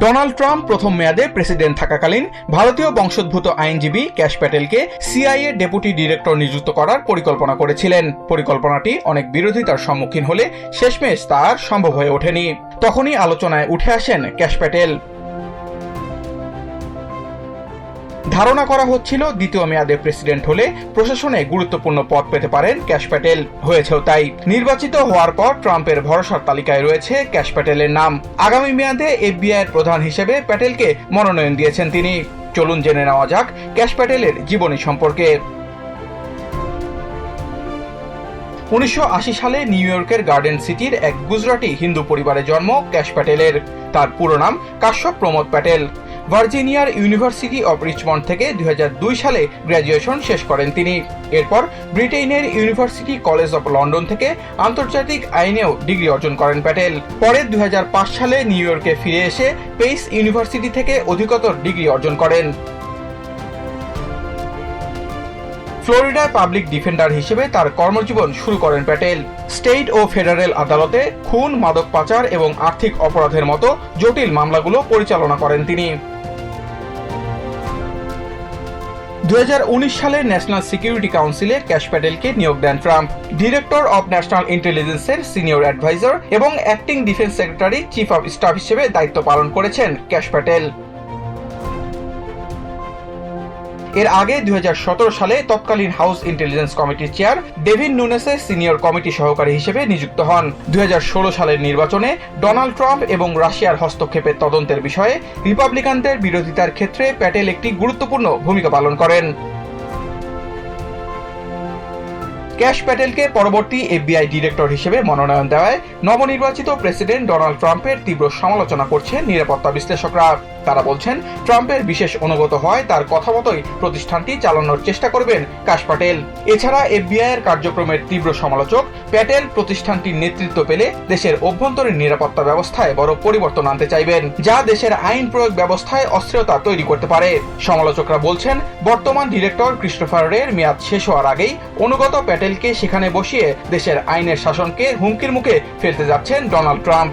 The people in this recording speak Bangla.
ডোনাল্ড ট্রাম্প প্রথম মেয়াদে প্রেসিডেন্ট থাকাকালীন ভারতীয় বংশোদ্ভূত আইনজীবী ক্যাশ প্যাটেলকে সিআইএ ডেপুটি ডিরেক্টর নিযুক্ত করার পরিকল্পনা করেছিলেন। পরিকল্পনাটি অনেক বিরোধিতার সম্মুখীন হলে শেষমেশ তা আর সম্ভব হয়ে ওঠেনি। তখনই আলোচনায় উঠে আসেন ক্যাশ প্যাটেল। ধারণা করা হচ্ছিল দ্বিতীয় মেয়াদে প্রেসিডেন্ট হলে প্রশাসনে গুরুত্বপূর্ণ পদ পেতে পারেন ক্যাশ প্যাটেল। হয়েছেও তাই। নির্বাচিত হওয়ার পর ট্রাম্পের ভরসার তালিকায় রয়েছে ক্যাশ প্যাটেলের নাম। আগামী মেয়াদে এফবিআই এর প্রধান হিসেবে প্যাটেলকে মনোনয়ন দিয়েছেন তিনি। চলুন জেনে নেওয়া যাক ক্যাশ প্যাটেলের জীবনী সম্পর্কে। উনিশশো আশি সালে নিউ ইয়র্কের গার্ডেন সিটির এক গুজরাটি হিন্দু পরিবারে জন্ম ক্যাশ প্যাটেলের। তার পুরো নাম কাশ্যপ প্রমোদ প্যাটেল। ভার্জিনিয়ার ইউনিভার্সিটি অব রিচমন্ড থেকে দুই হাজার দুই সালে গ্র্যাজুয়েশন শেষ করেন তিনি। এরপর ব্রিটেনের ইউনিভার্সিটি কলেজ অব লন্ডন থেকে আন্তর্জাতিক আইনেও ডিগ্রি অর্জন করেন প্যাটেল। পরে দুই হাজার পাঁচ সালে নিউ ইয়র্কে ফিরে এসে পেইস ইউনিভার্সিটি থেকে অধিকতর ডিগ্রি অর্জন করেন। ফ্লোরিডায় পাবলিক ডিফেন্ডার হিসেবে তার কর্মজীবন শুরু করেন প্যাটেল। স্টেট ও ফেডারেল আদালতে খুন, মাদক পাচার এবং আর্থিক অপরাধের মতো জটিল মামলাগুলো পরিচালনা করেন তিনি। দু হাজার উনিশ সালে ন্যাশনাল সিকিউরিটি কাউন্সিলে ক্যাশ প্যাটেলকে নিয়োগ দেন ট্রাম্প। ডিরেক্টর অব ন্যাশনাল ইন্টেলিজেন্সের সিনিয়র অ্যাডভাইজার এবং acting defence secretary, chief of staff হিসেবে দায়িত্ব পালন করেছেন ক্যাশ প্যাটেল। এর আগে দু হাজার সতেরো সালে তৎকালীন হাউস ইন্টেলিজেন্স কমিটির চেয়ার ডেভিন নুনেসের সিনিয়র কমিটি সহকারী হিসেবে নিযুক্ত হন। দু হাজার ষোলো সালের নির্বাচনে ডোনাল্ড ট্রাম্প এবং রাশিয়ার হস্তক্ষেপের তদন্তের বিষয়ে রিপাবলিকানদের বিরোধিতার ক্ষেত্রে প্যাটেল একটি গুরুত্বপূর্ণ ভূমিকা পালন করেন। ক্যাশ প্যাটেলকে পরবর্তী এফবিআই ডিরেক্টর হিসেবে মনোনয়ন দেওয়ায় নবনির্বাচিত প্রেসিডেন্ট ডোনাল্ড ট্রাম্পের তীব্র সমালোচনা করছে নিরাপত্তা বিশ্লেষকরা। তারা বলছেন, ট্রাম্পের বিশেষ অনুগত হয় তার কথা মতোই প্রতিষ্ঠানটি চালানোর চেষ্টা করবেন কাশ প্যাটেল এছাড়া এফবিআই এর কার্যক্রমের তীব্র সমালোচক প্যাটেল প্রতিষ্ঠানটির নেতৃত্ব পেলে দেশের অভ্যন্তরীণ নিরাপত্তা ব্যবস্থায় বড় পরিবর্তন আনতে চাইবেন, যা দেশের আইন প্রয়োগ ব্যবস্থায় অস্থিরতা তৈরি করতে পারে। সমালোচকরা বলছেন, বর্তমান ডিরেক্টর ক্রিস্টোফার রের মেয়াদ শেষ হওয়ার আগেই অনুগত প্যাটেলকে সেখানে বসিয়ে দেশের আইনের শাসনকে হুমকির মুখে ফেলতে যাচ্ছেন ডোনাল্ড ট্রাম্প।